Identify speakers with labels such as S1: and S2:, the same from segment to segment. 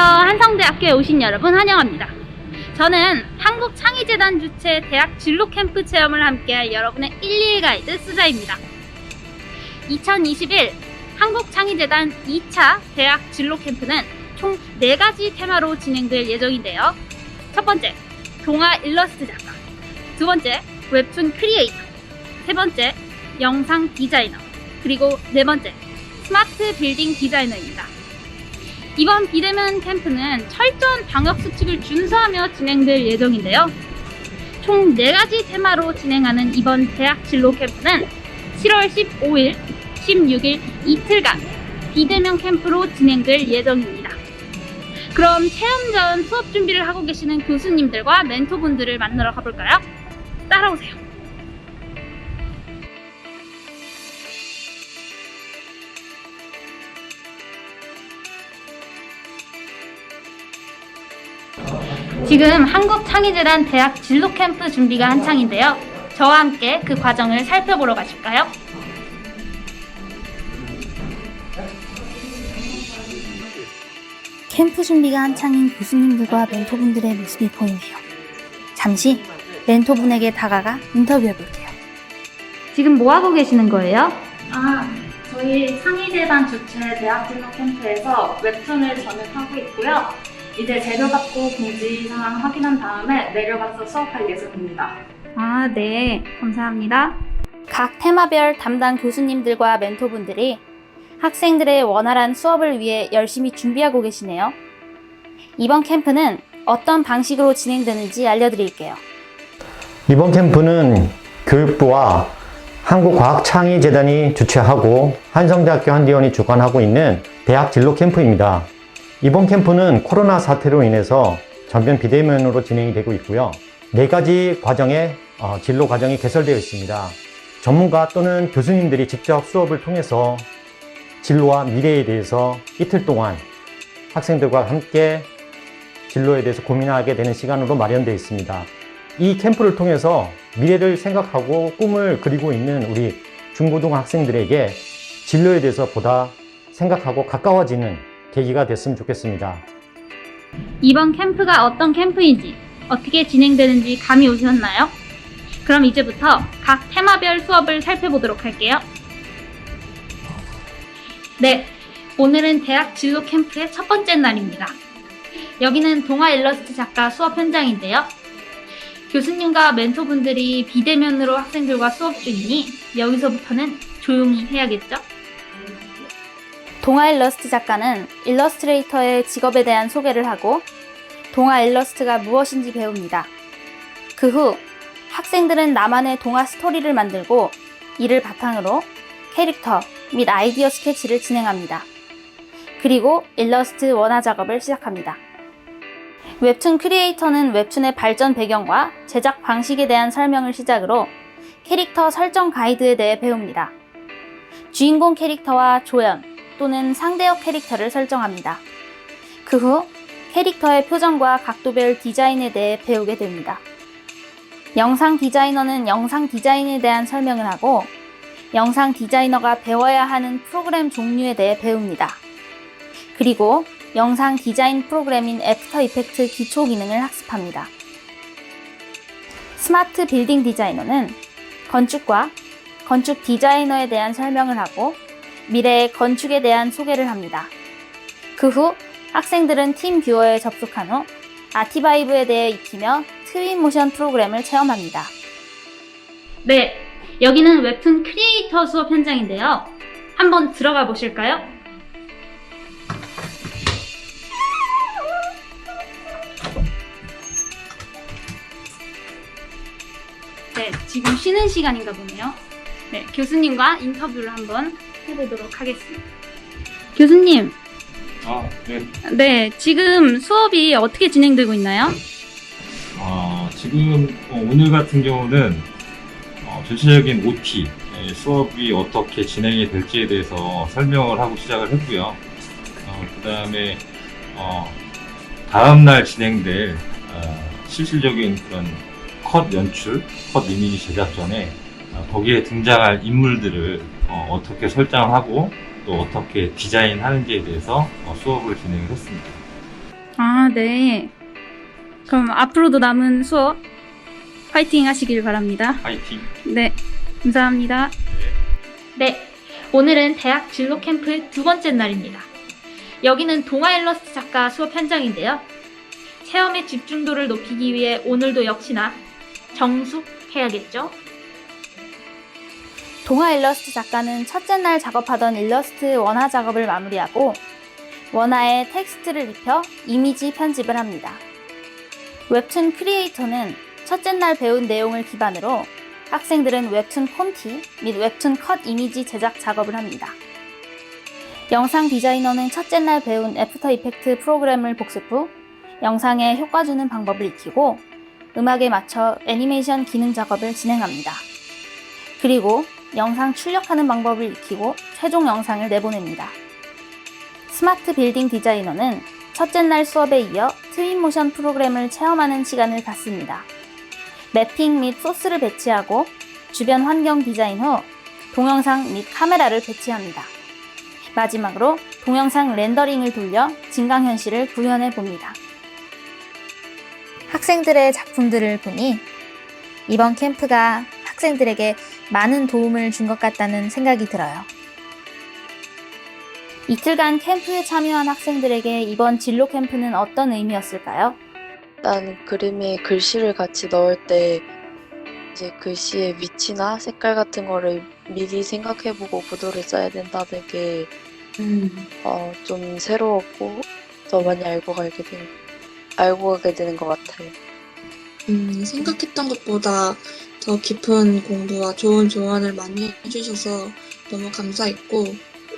S1: 한성대학교에 오신 여러분 환영합니다. 저는 한국창의재단 주최 대학 진로 캠프 체험을 함께할 여러분의 1, 2일 가이드 수자입니다. 2021 한국창의재단 2차 대학 진로 캠프는 총 4가지 테마로 진행될 예정인데요. 첫 번째, 동화 일러스트 작가. 두 번째, 웹툰 크리에이터. 세 번째, 영상 디자이너. 그리고 네 번째, 스마트 빌딩 디자이너입니다. 이번 비대면 캠프는 철저한 방역 수칙을 준수하며 진행될 예정인데요. 총 4가지 테마로 진행하는 이번 대학 진로 캠프는 7월 15일, 16일 이틀간 비대면 캠프로 진행될 예정입니다. 그럼 체험 전 수업 준비를 하고 계시는 교수님들과 멘토분들을 만나러 가볼까요? 따라오세요. 지금 한국창의재단 대학 진로 캠프 준비가 한창인데요. 저와 함께 그 과정을 살펴보러 가실까요?
S2: 캠프 준비가 한창인 교수님들과 멘토분들의 모습이 보이네요. 잠시 멘토분에게 다가가 인터뷰해 볼게요.
S1: 지금 뭐 하고 계시는 거예요?
S3: 아, 저희 창의재단 주최 대학 진로 캠프에서 웹툰을 전역하고 있고요. 이제 재료 받고 공지 상황 확인한 다음에 내려가서 수업할 예정입니다.
S1: 아, 네. 감사합니다.
S2: 각 테마별 담당 교수님들과 멘토분들이 학생들의 원활한 수업을 위해 열심히 준비하고 계시네요. 이번 캠프는 어떤 방식으로 진행되는지 알려드릴게요.
S4: 이번 캠프는 교육부와 한국과학창의재단이 주최하고 한성대학교 한디원이 주관하고 있는 대학 진로 캠프입니다. 이번 캠프는 코로나 사태로 인해서 전면 비대면으로 진행이 되고 있고요. 네 가지 과정의 어, 진로 과정이 개설되어 있습니다. 전문가 또는 교수님들이 직접 수업을 통해서 진로와 미래에 대해서 이틀 동안 학생들과 함께 진로에 대해서 고민하게 되는 시간으로 마련되어 있습니다. 이 캠프를 통해서 미래를 생각하고 꿈을 그리고 있는 우리 중고등 학생들에게 진로에 대해서 보다 생각하고 가까워지는 계기가 됐으면 좋겠습니다.
S1: 이번 캠프가 어떤 캠프인지, 어떻게 진행되는지 감이 오셨나요? 그럼 이제부터 각 테마별 수업을 살펴보도록 할게요. 네, 오늘은 대학 진로 캠프의 첫 번째 날입니다. 여기는 동화 일러스트 작가 수업 현장인데요. 교수님과 멘토분들이 비대면으로 학생들과 수업 중이니 여기서부터는 조용히 해야겠죠?
S2: 동화 일러스트 작가는 일러스트레이터의 직업에 대한 소개를 하고 동화 일러스트가 무엇인지 배웁니다. 그 후 학생들은 나만의 동화 스토리를 만들고 이를 바탕으로 캐릭터 및 아이디어 스케치를 진행합니다. 그리고 일러스트 원화 작업을 시작합니다. 웹툰 크리에이터는 웹툰의 발전 배경과 제작 방식에 대한 설명을 시작으로 캐릭터 설정 가이드에 대해 배웁니다. 주인공 캐릭터와 조연 또는 상대역 캐릭터를 설정합니다. 그 후 캐릭터의 표정과 각도별 디자인에 대해 배우게 됩니다. 영상 디자이너는 영상 디자인에 대한 설명을 하고 영상 디자이너가 배워야 하는 프로그램 종류에 대해 배웁니다. 그리고 영상 디자인 프로그램인 애프터 이펙트 기초 기능을 학습합니다. 스마트 빌딩 디자이너는 건축과 건축 디자이너에 대한 설명을 하고 미래의 건축에 대한 소개를 합니다. 그 후 학생들은 팀 뷰어에 접속한 후 아티바이브에 대해 익히며 트윈 모션 프로그램을 체험합니다.
S1: 네, 여기는 웹툰 크리에이터 수업 현장인데요. 한번 들어가 보실까요? 네, 지금 쉬는 시간인가 보네요. 네, 교수님과 인터뷰를 한번 해보도록 하겠습니다. 교수님,
S5: 아, 네.
S1: 네, 지금 수업이 어떻게 진행되고 있나요?
S5: 어, 지금 어, 오늘 같은 경우는 어, 전체적인 OT 예, 수업이 어떻게 진행이 될지에 대해서 설명을 하고 시작을 했고요. 어, 그 다음에 어, 다음 날 진행될 어, 실질적인 그런 컷 연출, 컷 이미지 제작 전에 어, 거기에 등장할 인물들을 어, 떻게 설정하고 또 어떻게 디자인하는지에 대해서 어, 수업을 진행을 했습니다.
S1: 아, 네. 그럼 앞으로도 남은 수업 파이팅 하시길 바랍니다.
S5: 파이팅!
S1: 네, 감사합니다. 네, 오늘은 대학 진로 캠프 두 번째 날입니다. 여기는 동아 일러스트 작가 수업 현장인데요. 체험의 집중도를 높이기 위해 오늘도 역시나 정숙해야겠죠?
S2: 동화 일러스트 작가는 첫째 날 작업하던 일러스트 원화 작업을 마무리하고 원화에 텍스트를 입혀 이미지 편집을 합니다. 웹툰 크리에이터는 첫째 날 배운 내용을 기반으로 학생들은 웹툰 폰티 및 웹툰 컷 이미지 제작 작업을 합니다. 영상 디자이너는 첫째 날 배운 애프터 이펙트 프로그램을 복습 후 영상에 효과 주는 방법을 익히고 음악에 맞춰 애니메이션 기능 작업을 진행합니다. 그리고 영상 출력하는 방법을 익히고 최종 영상을 내보냅니다. 스마트 빌딩 디자이너는 첫째 날 수업에 이어 트윈 모션 프로그램을 체험하는 시간을 갖습니다. 매핑 및 소스를 배치하고 주변 환경 디자인 후 동영상 및 카메라를 배치합니다. 마지막으로 동영상 렌더링을 돌려 진강현실을 구현해 봅니다. 학생들의 작품들을 보니 이번 캠프가 학생들에게 많은 도움을 준 것 같다는 생각이 들어요. 이틀간 캠프에 참여한 학생들에게 이번 진로 캠프는 어떤 의미였을까요?
S6: 일단 그림에 글씨를 같이 넣을 때 이제 글씨의 위치나 색깔 같은 거를 미리 생각해보고 구도를 짜야 된다는 게 어, 좀 새로웠고 더 많이 알고 가게 된 알고 가게 되는 것 같아요.
S7: 음, 생각했던 것보다 더 깊은 공부와 좋은 조언을 많이 해주셔서 너무 감사했고,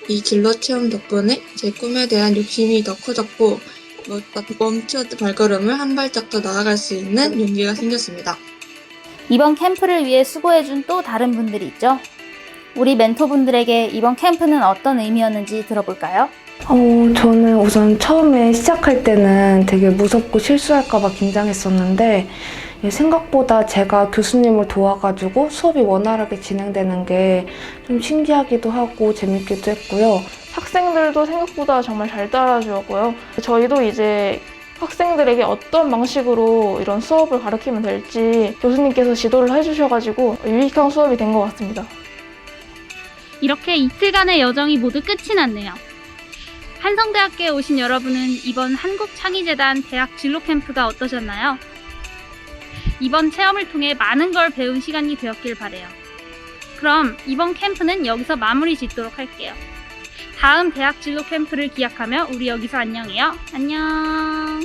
S7: 이 진로 체험 덕분에 제 꿈에 대한 욕심이 더 커졌고, 뭐, 멈춘 발걸음을 한 발짝 더 나아갈 수 있는 용기가 생겼습니다.
S2: 이번 캠프를 위해 수고해준 또 다른 분들이 있죠? 우리 멘토분들에게 이번 캠프는 어떤 의미였는지 들어볼까요?
S8: 어, 저는 우선 처음에 시작할 때는 되게 무섭고 실수할까봐 긴장했었는데 예, 생각보다 제가 교수님을 도와가지고 수업이 원활하게 진행되는 게 좀 신기하기도 하고 재밌기도 했고요.
S9: 학생들도 생각보다 정말 잘 따라주었고요. 저희도 이제 학생들에게 어떤 방식으로 이런 수업을 가르치면 될지 교수님께서 지도를 해주셔가지고 유익한 수업이 된 것 같습니다.
S1: 이렇게 이틀간의 여정이 모두 끝이 났네요. 한성대학교에 오신 여러분은 이번 한국창의재단 대학 진로 캠프가 어떠셨나요? 이번 체험을 통해 많은 걸 배운 시간이 되었길 바래요. 그럼 이번 캠프는 여기서 마무리 짓도록 할게요. 다음 대학 진로 캠프를 기약하며 우리 여기서 안녕해요. 안녕.